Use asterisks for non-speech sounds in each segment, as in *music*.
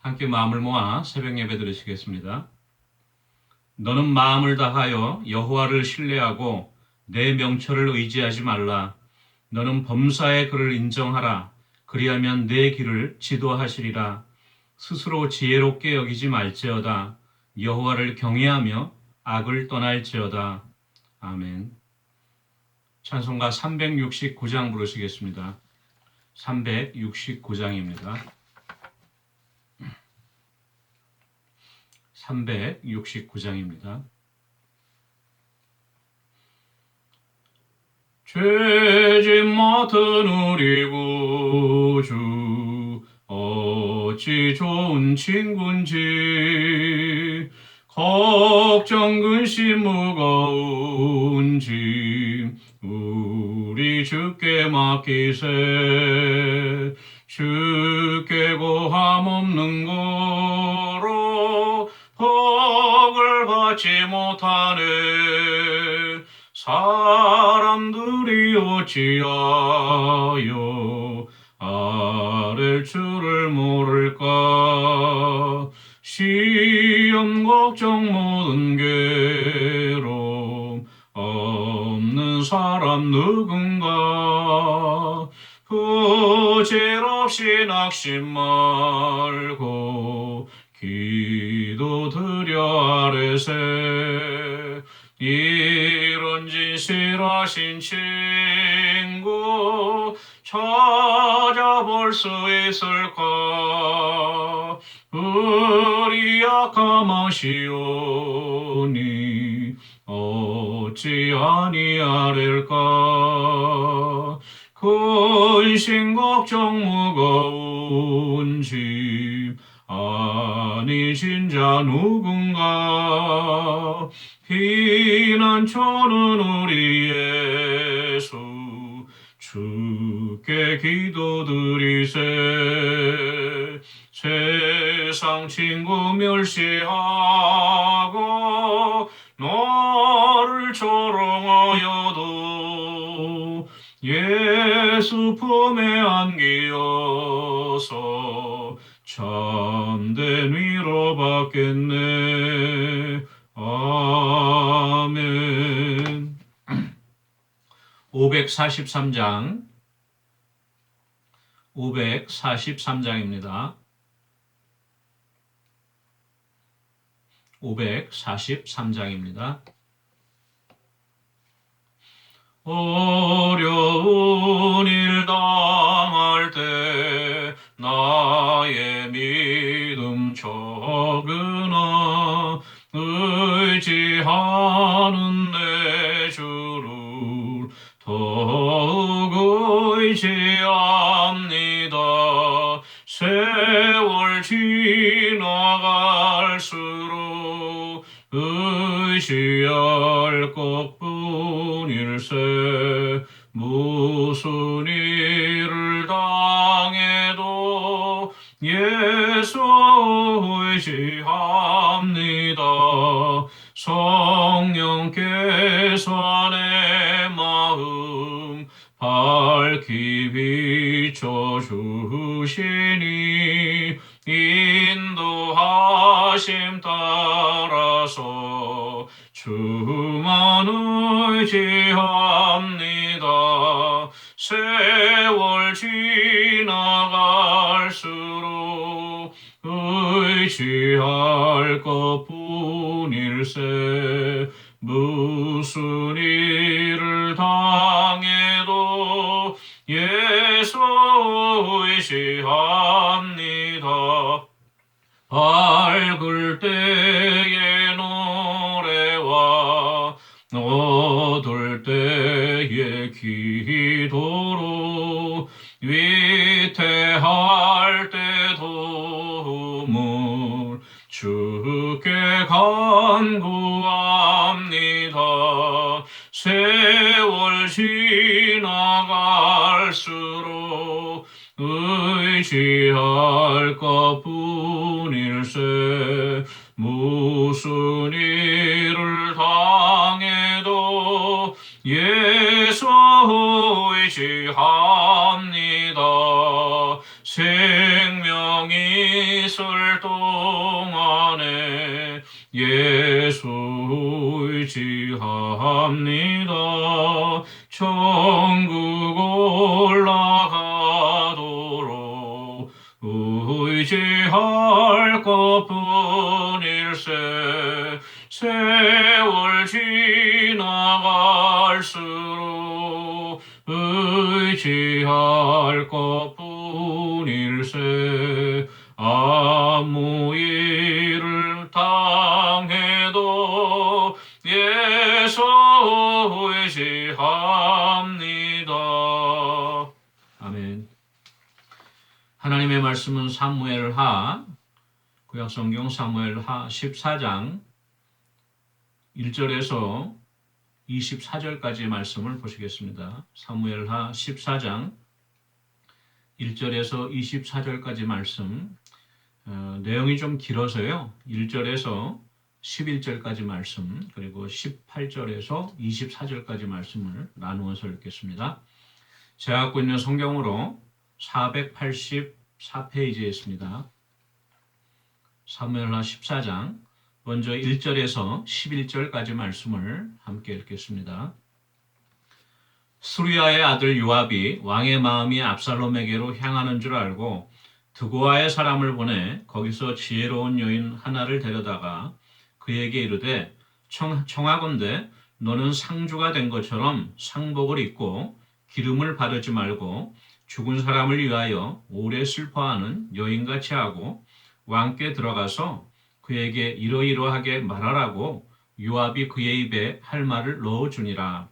함께 마음을 모아 새벽 예배 드리시겠습니다. 너는 마음을 다하여 여호와를 신뢰하고 내 명철을 의지하지 말라. 너는 범사의 그를 인정하라. 그리하면 내 길을 지도하시리라. 스스로 지혜롭게 여기지 말지어다. 여호와를 경외하며 악을 떠날지어다. 아멘. 찬송가 369장 부르시겠습니다. 369장입니다. 369장입니다. 죄짐 맡은 우리 구주 어찌 좋은 친군지 걱정 근심 무거운 짐 우리 주께 맡기세 주께 고함 없는 거 받지 못하네. 사람들이 어찌하여 아랠 줄을 모를까? 시험 걱정 모든 괴로움 없는 사람 누군가? 부질없이 낙심 말고 기도드려 아래세. 이런 짓을 하신 친구 찾아볼 수 있을까? 우리 약함하시오니 어찌 아니하릴까? 근심 걱정 무거운 짐 아니신 자 누군가 피난처는 우리 예수 주께 기도드리세. 세상 친구 멸시하고 너를 조롱하여도 예수 품에 안기어서 참된 위로 받겠네. 아멘. 543장 543장입니다. 543장입니다. 어려운 일 당할 때 나의 믿음 적으나 의지하는 내 주를 더욱 의지합니다. 세월 지나갈수록 의지할 것뿐일세 무슨 일세 무슨 일을 당해도 예수 의지합니다. 밝을 때의 노래와 어둘 때의 기도 간구합니다. 세월 지나갈수록 의지할 것뿐일세 무슨 일을 당해도 예수 의지합 합니다. 천국 올라가도록 의지할 것뿐일세 아멘. 하나님의 말씀은 사무엘하 구약 성경 사무엘하 14장 1절에서 24절까지의 말씀을 보시겠습니다. 사무엘하 14장 1절에서 24절까지 말씀 어, 내용이 좀 길어서요. 1절에서 11절까지 말씀 그리고 18절에서 24절까지 말씀을 나누어서 읽겠습니다. 제가 갖고 있는 성경으로 484페이지에 있습니다. 사무엘하 14장 먼저 1절에서 11절까지 말씀을 함께 읽겠습니다. 수리아의 아들 요압이 왕의 마음이 압살롬에게로 향하는 줄 알고 드고아의 사람을 보내 거기서 지혜로운 여인 하나를 데려다가 그에게 이르되 청, 청하건대 너는 상주가 된 것처럼 상복을 입고 기름을 바르지 말고 죽은 사람을 위하여 오래 슬퍼하는 여인같이 하고 왕께 들어가서 그에게 이러이러하게 말하라고 요압이 그의 입에 할 말을 넣어주니라.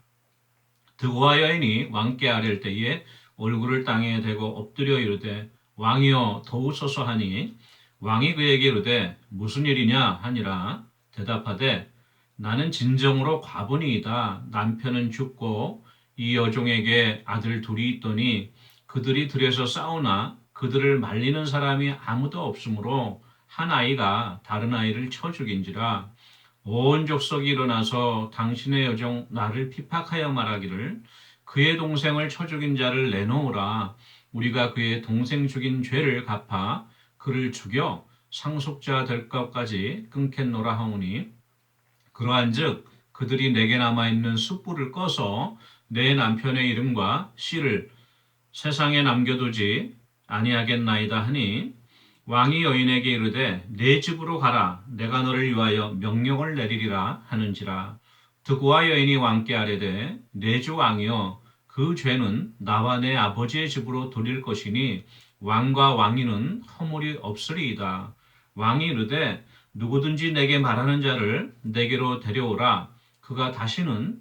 드고아 여인이 왕께 아랠 때에 얼굴을 땅에 대고 엎드려 이르되 왕이여 도우소서 하니 왕이 그에게 이르되 무슨 일이냐 하니라 대답하되 나는 진정으로 과분이이다 남편은 죽고 이 여종에게 아들 둘이 있더니 그들이 들에서 싸우나 그들을 말리는 사람이 아무도 없으므로 한 아이가 다른 아이를 쳐 죽인지라. 온 족속이 일어나서 당신의 여종 나를 피팍하여 말하기를 그의 동생을 쳐 죽인 자를 내놓으라. 우리가 그의 동생 죽인 죄를 갚아 그를 죽여 상속자 될 것까지 끊겠노라 하오니. 그러한즉 그들이 내게 남아 있는 숯불을 꺼서 내 남편의 이름과 씨를 세상에 남겨두지 아니하겠나이다 하니 왕이 여인에게 이르되 내 집으로 가라. 내가 너를 위하여 명령을 내리리라 하는지라. 드고와 여인이 왕께 아뢰되 내 주 왕이여 그 죄는 나와 내 아버지의 집으로 돌릴 것이니 왕과 왕위는 허물이 없으리이다. 왕이 이르되 누구든지 내게 말하는 자를 내게로 데려오라. 그가 다시는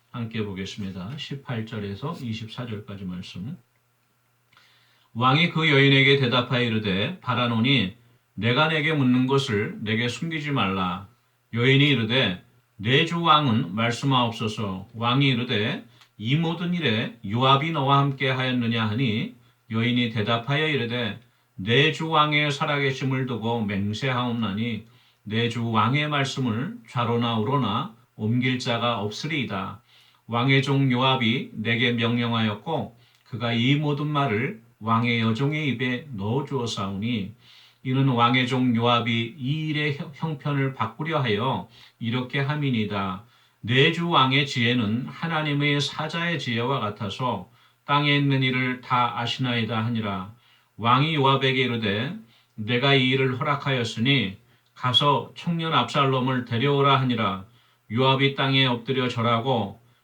함께 보겠습니다. 18절에서 24절까지 말씀. 왕이 그 여인에게 대답하여 이르되 바라노니 내가 내게 묻는 것을 내게 숨기지 말라. 여인이 이르되 내 주 왕은 말씀하옵소서. 왕이 이르되 이 모든 일에 요압이 너와 함께 하였느냐 하니 여인이 대답하여 이르되 내 주 왕의 살아계심을 두고 맹세하옵나니 내 주 왕의 말씀을 좌로나 우로나 옮길 자가 없으리이다. 왕의 종 요압이 내게 명령하였고 그가 이 모든 말을 왕의 여종의 입에 넣어 주었사오니 이는 왕의 종 요압이 이 일의 형편을 바꾸려 하여 이렇게 함이니이다. 내주 왕의 지혜는 하나님의 사자의 지혜와 같아서 땅에 있는 일을 다 아시나이다 하니라. 왕이 요압에게 이르되 내가 이 일을 허락하였으니 가서 청년 압살롬을 데려오라 하니라. 요압이 땅에 엎드려 절하고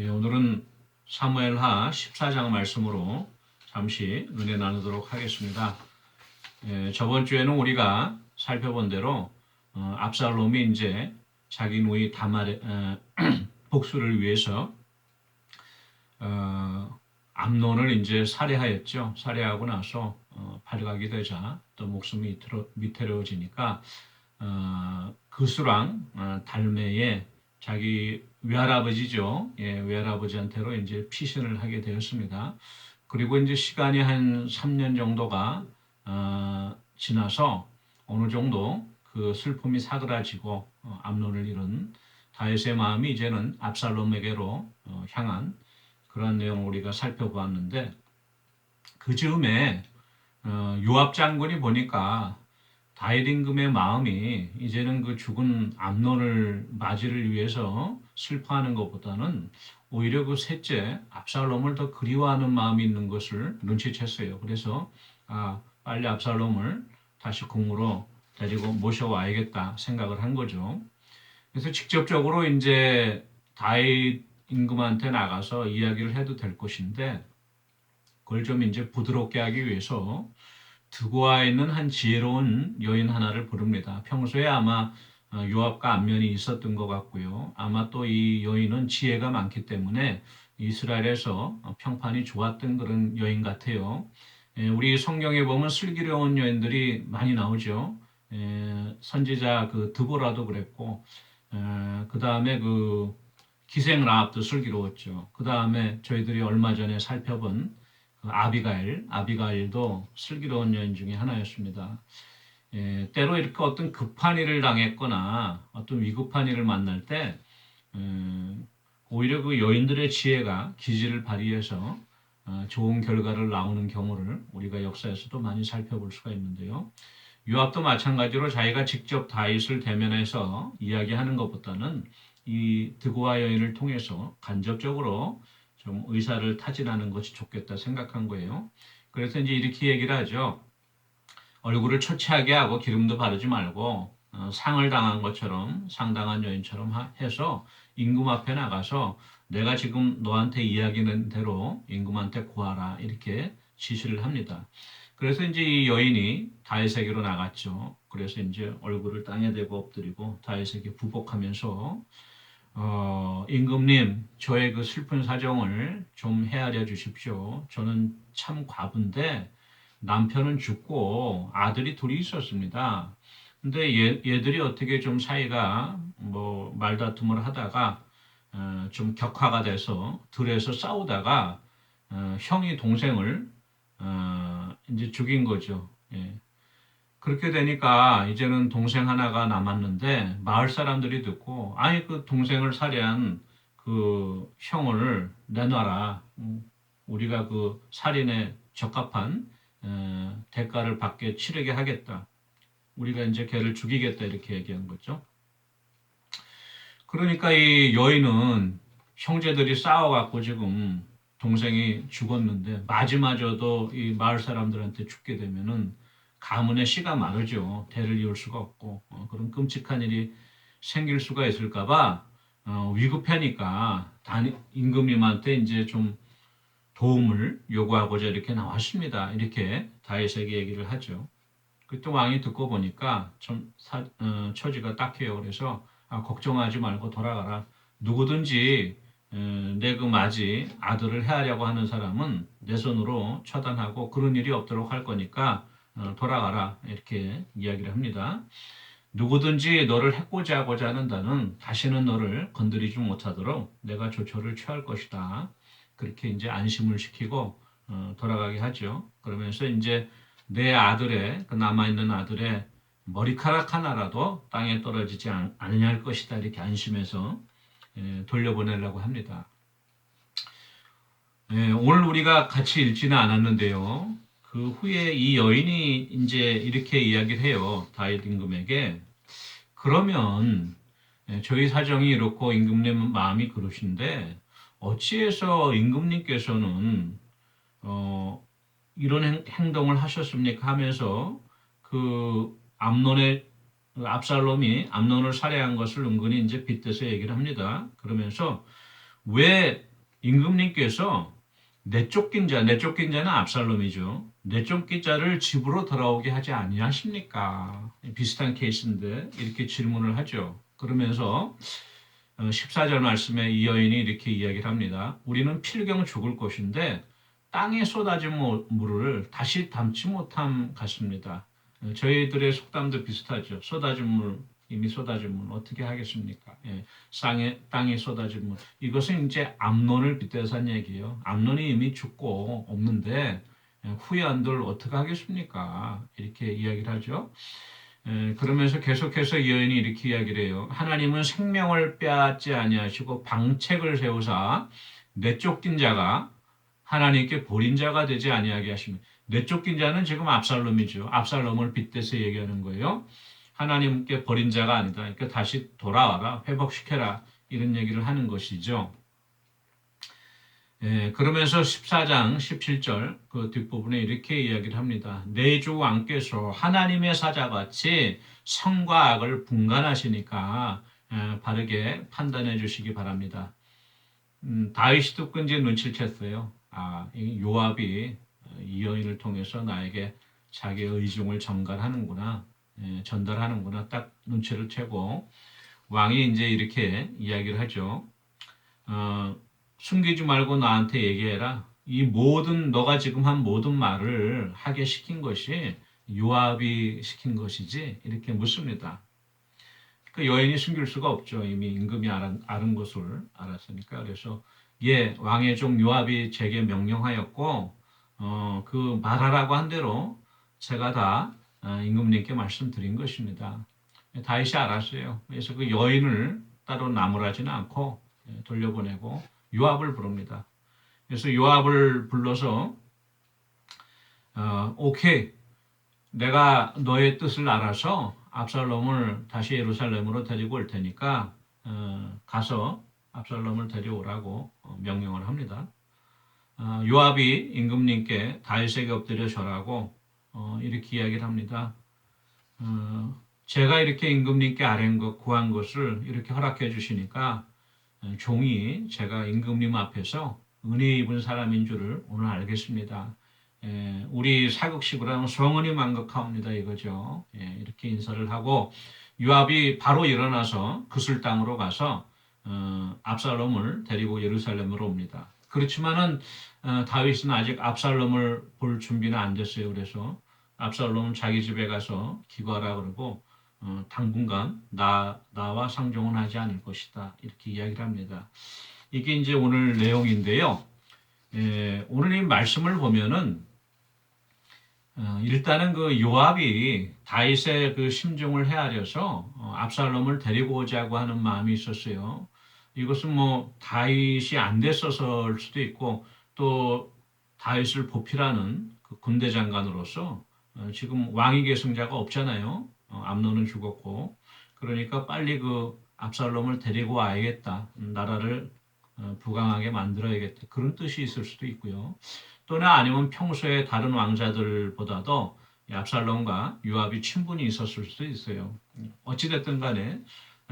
예, 오늘은 사무엘하 14장 말씀으로 잠시 은혜 나누도록 하겠습니다. 예, 저번 주에는 우리가 살펴본 대로 어, 압살롬이 이제 자기 누이 다말의 어, *clears throat* 복수를 위해서 어, 암론을 이제 살해하였죠. 살해하고 나서 어, 발각이 되자 또 목숨이 밑으로지니까 어, 그 수랑 어, 달매의 자기 외할아버지죠. 예, 외할아버지한테로 이제 피신을 하게 되었습니다. 그리고 이제 시간이 한 3년 정도가 어, 지나서 어느 정도 그 슬픔이 사그라지고 어, 암론을 잃은 다윗의 마음이 이제는 압살롬에게로 어, 향한 그런 내용을 우리가 살펴보았는데 그 즈음에 어, 요압 장군이 보니까 다윗 임금의 마음이 이제는 그 죽은 암론을 맞이를 위해서 슬퍼하는 것보다는 오히려 그 셋째 압살롬을 더 그리워하는 마음이 있는 것을 눈치챘어요. 그래서 아 빨리 압살롬을 다시 궁으로 데리고 모셔와야겠다 생각을 한 거죠. 그래서 직접적으로 이제 다윗 임금한테 나가서 이야기를 해도 될 것인데 그걸 좀 이제 부드럽게 하기 위해서 드고아에 있는 한 지혜로운 여인 하나를 부릅니다. 평소에 아마 어, 요압과 안면이 있었던 것 같고요. 아마 또이 여인은 지혜가 많기 때문에 이스라엘에서 평판이 좋았던 그런 여인 같아요. 예, 우리 성경에 보면 슬기로운 여인들이 많이 나오죠. 예, 선지자 그 드보라도 그랬고, 그 다음에 그 기생 라합도 슬기로웠죠. 그 다음에 저희들이 얼마 전에 살펴본 그 아비가일, 아비가일도 슬기로운 여인 중에 하나였습니다. 예, 때로 이렇게 어떤 급한 일을 당했거나 어떤 위급한 일을 만날 때 음, 오히려 그 여인들의 지혜가 기지를 발휘해서 어, 좋은 결과를 나오는 경우를 우리가 역사에서도 많이 살펴볼 수가 있는데요. 요압도 마찬가지로 자기가 직접 다윗을 대면해서 이야기하는 것보다는 이 드고아 여인을 통해서 간접적으로 좀 의사를 타진하는 것이 좋겠다 생각한 거예요. 그래서 이제 이렇게 얘기를 하죠. 얼굴을 초췌하게 하고 기름도 바르지 말고 어, 상을 당한 것처럼 상당한 여인처럼 하, 해서 임금 앞에 나가서 내가 지금 너한테 이야기는 대로 임금한테 구하라 이렇게 지시를 합니다. 그래서 이제 이 여인이 다윗에게로 나갔죠. 그래서 이제 얼굴을 땅에 대고 엎드리고 다윗에게 부복하면서 어, 임금님, 저의 그 슬픈 사정을 좀 헤아려 주십시오. 저는 참 과부인데 남편은 죽고 아들이 둘이 있었습니다. 근데 얘, 얘들이 어떻게 좀 사이가 뭐 말다툼을 하다가 어, 좀 격화가 돼서 들에서 싸우다가 어, 형이 동생을 어, 이제 죽인 거죠. 예. 그렇게 되니까 이제는 동생 하나가 남았는데 마을 사람들이 듣고 아니 그 동생을 살해한 그 형을 내놔라. 음, 우리가 그 살인에 적합한 에, 대가를 받게 치르게 하겠다. 우리가 이제 걔를 죽이겠다 이렇게 얘기한 거죠. 그러니까 이 여인은 형제들이 싸워갖고 지금 동생이 죽었는데 마지막에도 이 마을 사람들한테 죽게 되면은 가문의 씨가 마르죠. 대를 이을 수가 없고 어, 그런 끔찍한 일이 생길 수가 있을까봐 어, 위급하니까 단 임금님한테 이제 좀 도움을 요구하고자 이렇게 나왔습니다. 이렇게 다윗에게 얘기를 하죠. 그때 왕이 듣고 보니까 좀 사, 어, 처지가 딱해요. 그래서 아, 걱정하지 말고 돌아가라. 누구든지 어, 내그 맞이 아들을 해하려고 하는 사람은 내 손으로 처단하고 그런 일이 없도록 할 거니까 어, 돌아가라 이렇게 이야기를 합니다. 누구든지 너를 해코지 하고자 하는 자는 다시는 너를 건드리지 못하도록 내가 조처를 취할 것이다. 그렇게 이제 안심을 시키고 어, 돌아가게 하죠. 그러면서 이제 내 아들의 그 남아 있는 아들의 머리카락 하나라도 땅에 떨어지지 않, 않으냐 할 것이다 이렇게 안심해서 예, 돌려보내려고 합니다. 예, 오늘 우리가 같이 읽지는 않았는데요. 그 후에 이 여인이 이제 이렇게 이야기를 해요. 다윗 임금에게. 그러면 예, 저희 사정이 이렇고 임금님 마음이 그러신데 어찌해서 임금님께서는 어, 이런 행, 동을 하셨습니까? 하면서 그 암론의 그 압살롬이 암론을 살해한 것을 은근히 이제 빗대서 얘기를 합니다. 그러면서 왜 임금님께서 내쫓긴 자, 내쫓긴 자는 압살롬이죠. 내쫓긴 자를 집으로 돌아오게 하지 아니하십니까? 비슷한 케이스인데 이렇게 질문을 하죠. 그러면서 14절 말씀에 이 여인이 이렇게 이야기를 합니다. 우리는 필경 죽을 것인데 땅에 쏟아진 모- 물을 다시 담지 못함 같습니다. 어, 저희들의 속담도 비슷하죠. 쏟아진 물, 이미 쏟아진 물 어떻게 하겠습니까? 예, 땅에, 땅에 쏟아진 물. 이것은 이제 암론을 빗대서 한 얘기예요. 암론이 이미 죽고 없는데 예, 후회한들 어떻게 하겠습니까? 이렇게 이야기를 하죠. 에, 그러면서 계속해서 이 여인이 이렇게 이야기를 해요. 하나님은 생명을 빼앗지 아니하시고 방책을 세우사 내쫓긴 자가 하나님께 버린 자가 되지 아니하게 하십니다. 내쫓긴 자는 지금 압살롬이죠. 압살롬을 빗대서 얘기하는 거예요. 하나님께 버린 자가 아니다. 그러니까 다시 돌아와라, 회복시켜라 이런 얘기를 하는 것이죠. 예, 그러면서 14장 17절 그 뒷부분에 이렇게 이야기를 합니다. 내주 왕께서 하나님의 사자같이 성과 악을 분간하시니까 예, 바르게 판단해 주시기 바랍니다. 음, 다윗이 듣고 이제 눈치를 챘어요. 아, 이 요압이 이 여인을 통해서 나에게 자기의 의중을 전달하는구나, 예, 전달하는구나 딱 눈치를 채고 왕이 이제 이렇게 이야기를 하죠. 어, 숨기지 말고 나한테 얘기해라. 이 모든 너가 지금 한 모든 말을 하게 시킨 것이 요압이 시킨 것이지 이렇게 묻습니다. 그 여인이 숨길 수가 없죠. 이미 임금이 아는, 아는 것을 알았으니까. 그래서 예 왕의 종 요압이 제게 명령하였고 어, 그 말하라고 한 대로 제가 다 어, 임금님께 말씀드린 것입니다. 다윗이 알았어요. 그래서 그 여인을 따로 나무라지는 않고 예, 돌려보내고 요압을 부릅니다. 그래서 요압을 불러서 어, 오케이 내가 너의 뜻을 알아서 압살롬을 다시 예루살렘으로 데리고 올 테니까 어, 가서 압살롬을 데려오라고 어, 명령을 합니다. 어, 요압이 임금님께 다윗에게 엎드려 절하고 어, 이렇게 이야기를 합니다. 어, 제가 이렇게 임금님께 아뢰는 것, 구한 것을 이렇게 허락해 주시니까 어, 종이 제가 임금님 앞에서 은혜 입은 사람인 줄을 오늘 알겠습니다. 예, 우리 사극식으로 하면 성은이 만극하옵니다 이거죠. 예, 이렇게 인사를 하고 요압이 바로 일어나서 그술 땅으로 가서 어, 압살롬을 데리고 예루살렘으로 옵니다. 그렇지만은 어, 다윗은 아직 압살롬을 볼 준비는 안 됐어요. 그래서 압살롬은 자기 집에 가서 기거하라 그러고 어, 당분간 나 나와 상종은 하지 않을 것이다 이렇게 이야기를 합니다. 이게 이제 오늘 내용인데요. 예, 오늘 이 말씀을 보면은 어, 일단은 그 요압이 다윗의 그 심중을 헤아려서 어, 압살롬을 데리고 오자고 하는 마음이 있었어요. 이것은 뭐 다윗이 안 됐어서일 수도 있고 또 다윗을 보필하는 그 군대 장관으로서 어, 지금 왕위 계승자가 없잖아요. 어, 암론은 죽었고 그러니까 빨리 그 압살롬을 데리고 와야겠다. 음, 나라를 어, 부강하게 만들어야겠다. 그런 뜻이 있을 수도 있고요. 또나 아니면 평소에 다른 왕자들보다도 이 압살롬과 요압이 친분이 있었을 수도 있어요. 어찌됐든 간에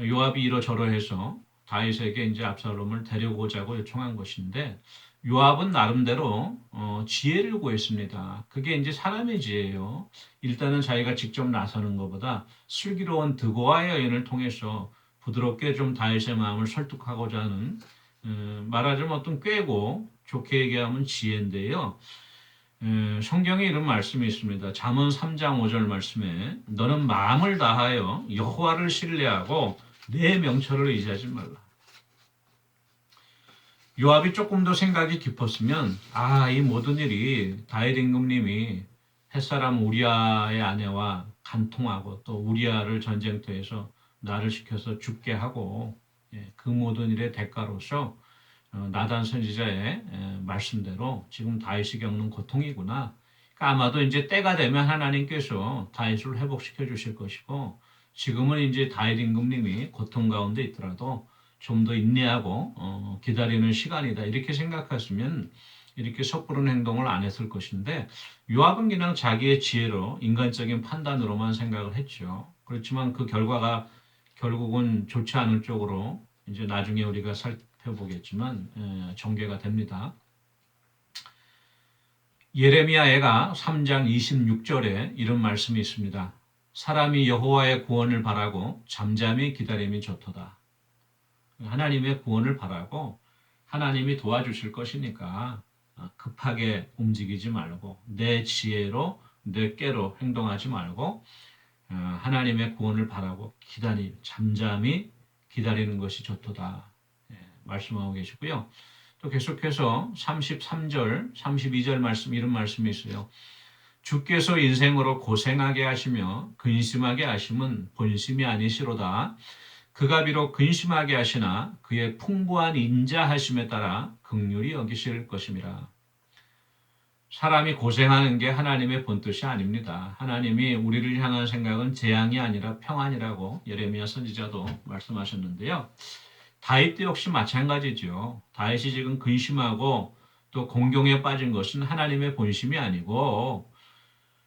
요압이 이러저러해서 다윗에게 이제 압살롬을 데려오자고 요청한 것인데 요압은 나름대로 어, 지혜를 구했습니다. 그게 이제 사람의 지혜예요. 일단은 자기가 직접 나서는 것보다 슬기로운 드고와 여인을 통해서 부드럽게 좀 다윗의 마음을 설득하고자 하는 어, 말하자면 어떤 꾀고 좋게 얘기하면 지혜인데요. 에, 성경에 이런 말씀이 있습니다. 잠언 3장 5절 말씀에 너는 마음을 다하여 여호와를 신뢰하고 내 명철을 의지하지 말라. 요압이 조금 더 생각이 깊었으면 아 이 모든 일이 다윗 임금님이 햇사람 우리아의 아내와 간통하고 또 우리아를 전쟁터에서 나를 시켜서 죽게 하고 예, 그 모든 일의 대가로서 어, 나단 선지자의 에, 말씀대로 지금 다윗이 겪는 고통이구나. 그러니까 아마도 이제 때가 되면 하나님께서 다윗을 회복시켜 주실 것이고 지금은 이제 다윗 임금님이 고통 가운데 있더라도 좀 더 인내하고 어, 기다리는 시간이다 이렇게 생각하시면 이렇게 섣부른 행동을 안 했을 것인데 요압은 그냥 자기의 지혜로 인간적인 판단으로만 생각을 했죠. 그렇지만 그 결과가 결국은 좋지 않을 쪽으로 이제 나중에 우리가 살펴보겠지만 에, 전개가 됩니다. 예레미야애가 3장 26절에 이런 말씀이 있습니다. 사람이 여호와의 구원을 바라고 잠잠히 기다림이 좋도다. 하나님의 구원을 바라고 하나님이 도와주실 것이니까 어, 급하게 움직이지 말고 내 지혜로 내 깨로 행동하지 말고 어, 하나님의 구원을 바라고 기다리 잠잠히 기다리는 것이 좋도다 예, 말씀하고 계시고요. 또 계속해서 33절, 32절 말씀 이런 말씀이 있어요. 주께서 인생으로 고생하게 하시며 근심하게 하심은 본심이 아니시로다. 그가 비록 근심하게 하시나 그의 풍부한 인자하심에 따라 극률이 여기실 것임이라. 사람이 고생하는 게 하나님의 본뜻이 아닙니다. 하나님이 우리를 향한 생각은 재앙이 아니라 평안이라고 예레미야 선지자도 말씀하셨는데요. 다윗도 역시 마찬가지죠. 다윗이 지금 근심하고 또 공경에 빠진 것은 하나님의 본심이 아니고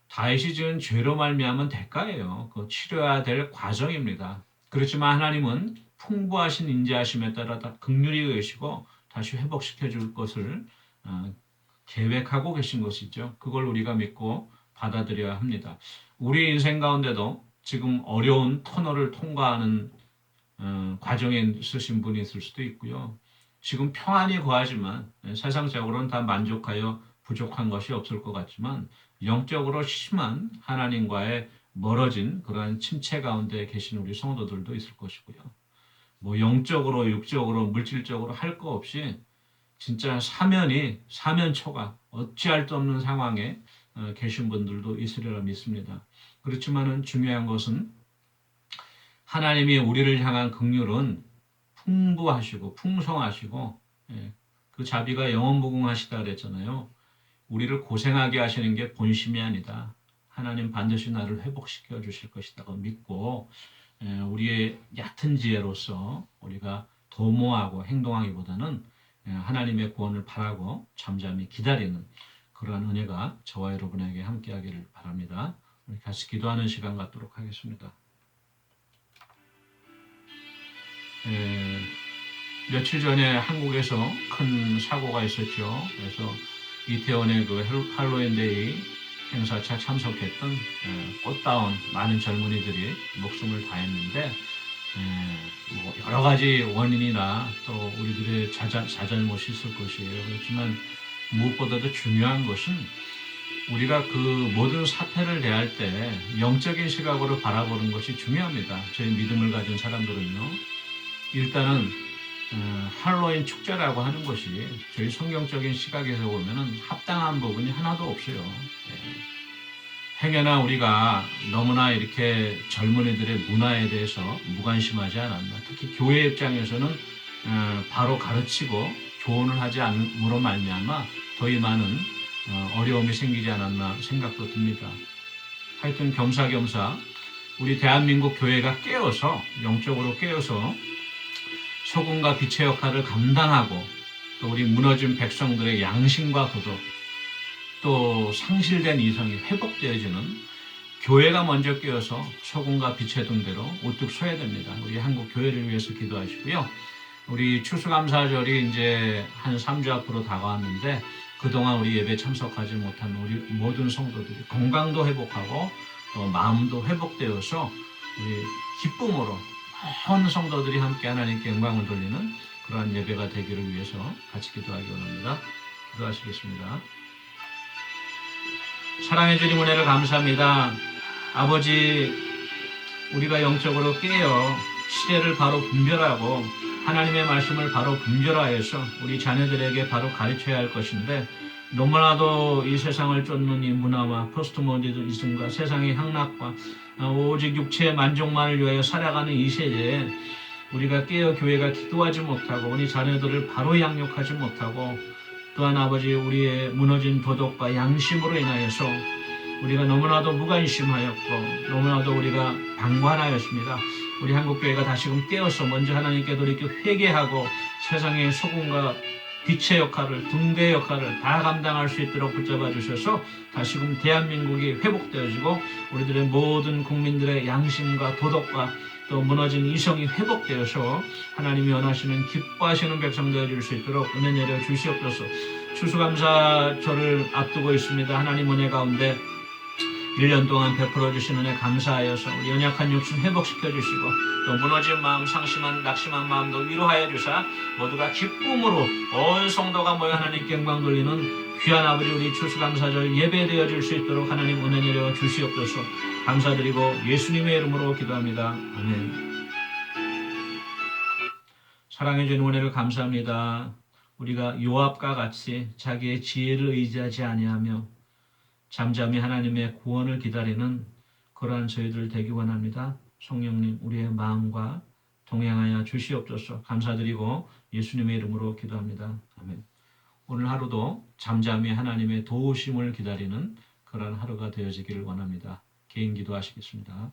다윗이 지은 죄로 말미암은 대가예요. 그 치료해야 될 과정입니다. 그렇지만 하나님은 풍부하신 인자하심에 따라 다 극률이 계시고 다시 회복시켜 줄 것을 어, 계획하고 계신 것이죠. 그걸 우리가 믿고 받아들여야 합니다. 우리 인생 가운데도 지금 어려운 터널을 통과하는 어, 과정에 있으신 분이 있을 수도 있고요. 지금 평안이 거하지만 예, 세상적으로는 다 만족하여 부족한 것이 없을 것 같지만 영적으로 심한 하나님과의 멀어진 그러한 침체 가운데 계신 우리 성도들도 있을 것이고요. 뭐 영적으로, 육적으로, 물질적으로 할 거 없이 진짜 사면이 사면초가 어찌할 수 없는 상황에 어, 계신 분들도 있으리라 믿습니다. 그렇지만은 중요한 것은 하나님이 우리를 향한 긍휼은 풍부하시고 풍성하시고 예, 그 자비가 영원무궁하시다 그랬잖아요. 우리를 고생하게 하시는 게 본심이 아니다. 하나님 반드시 나를 회복시켜 주실 것이다고 믿고 예, 우리의 얕은 지혜로서 우리가 도모하고 행동하기보다는 예, 하나님의 구원을 바라고 잠잠히 기다리는 그러한 은혜가 저와 여러분에게 함께하기를 바랍니다. 우리 같이 기도하는 시간 갖도록 하겠습니다. 에, 며칠 전에 한국에서 큰 사고가 있었죠. 그래서 이태원의 그 헬- 할로윈데이 행사차 참석했던 에, 꽃다운 많은 젊은이들이 목숨을 다했는데 에, 뭐 여러 가지 원인이나 또 우리들의 자자, 자 잘못이 있을 것이에요. 그렇지만 무엇보다도 중요한 것은 우리가 그 모든 사태를 대할 때 영적인 시각으로 바라보는 것이 중요합니다. 저희 믿음을 가진 사람들은요. 일단은 어, 할로윈 축제라고 하는 것이 저희 성경적인 시각에서 보면은 합당한 부분이 하나도 없어요. 예. 행여나 우리가 너무나 이렇게 젊은이들의 문화에 대해서 무관심하지 않았나. 특히 교회 입장에서는 어, 바로 가르치고 교훈을 하지 않음으로 말미암아 더위 많은 어, 어려움이 생기지 않았나 생각도 듭니다. 하여튼 겸사겸사 우리 대한민국 교회가 깨어서 영적으로 깨어서 소금과 빛의 역할을 감당하고 또 우리 무너진 백성들의 양심과 도덕 또 상실된 이성이 회복되어지는 교회가 먼저 깨어서 소금과 빛의 등대로 우뚝 서야 됩니다. 우리 한국 교회를 위해서 기도하시고요. 우리 추수감사절이 이제 한 3주 앞으로 다가왔는데 그동안 우리 예배 참석하지 못한 우리 모든 성도들이 건강도 회복하고 또 마음도 회복되어서 우리 기쁨으로 온 성도들이 함께 하나님께 영광을 돌리는 그러한 예배가 되기를 위해서 같이 기도하기 원합니다. 기도하시겠습니다. 사랑해 주님 은혜를 감사합니다. 아버지 우리가 영적으로 깨어 시대를 바로 분별하고 하나님의 말씀을 바로 분별하여서 우리 자녀들에게 바로 가르쳐야 할 것인데 너무나도 이 세상을 쫓는 이 문화와 포스트모더니즘과 세상의 향락과 어, 오직 육체의 만족만을 위하여 살아가는 이 세대에 우리가 깨어 교회가 기도하지 못하고 우리 자녀들을 바로 양육하지 못하고 또한 아버지 우리의 무너진 도덕과 양심으로 인하여서 우리가 너무나도 무관심하였고 너무나도 우리가 방관하였습니다. 우리 한국교회가 다시금 깨어서 먼저 하나님께 돌이켜 회개하고 세상의 소금과 빛의 역할을 등대 역할을 다 감당할 수 있도록 붙잡아 주셔서 다시금 대한민국이 회복되어지고 우리들의 모든 국민들의 양심과 도덕과 또 무너진 이성이 회복되어서 하나님이 원하시는 기뻐하시는 백성 되어 줄수 있도록 은혜 내려 주시옵소서. 추수감사 절을 앞두고 있습니다. 하나님 은혜 가운데 1년 동안 베풀어 주신 은혜 감사하여서 우리 연약한 육신 회복시켜 주시고 또 무너진 마음, 상심한 낙심한 마음도 위로하여 주사 모두가 기쁨으로 온 성도가 모여 하나님께 영광 돌리는 귀한 아버지 우리 추수감사절 예배되어 줄 수 있도록 하나님 은혜 내려 주시옵소서 감사드리고 예수님의 이름으로 기도합니다. 아멘. 사랑해 주는 은혜를 감사합니다. 우리가 요압과 같이 자기의 지혜를 의지하지 아니하며 잠잠히 하나님의 구원을 기다리는 그러한 저희들 되기 원합니다. 성령님 우리의 마음과 동행하여 주시옵소서 감사드리고 예수님의 이름으로 기도합니다. 아멘. 오늘 하루도 잠잠히 하나님의 도우심을 기다리는 그러한 하루가 되어지기를 원합니다. 개인 기도하시겠습니다.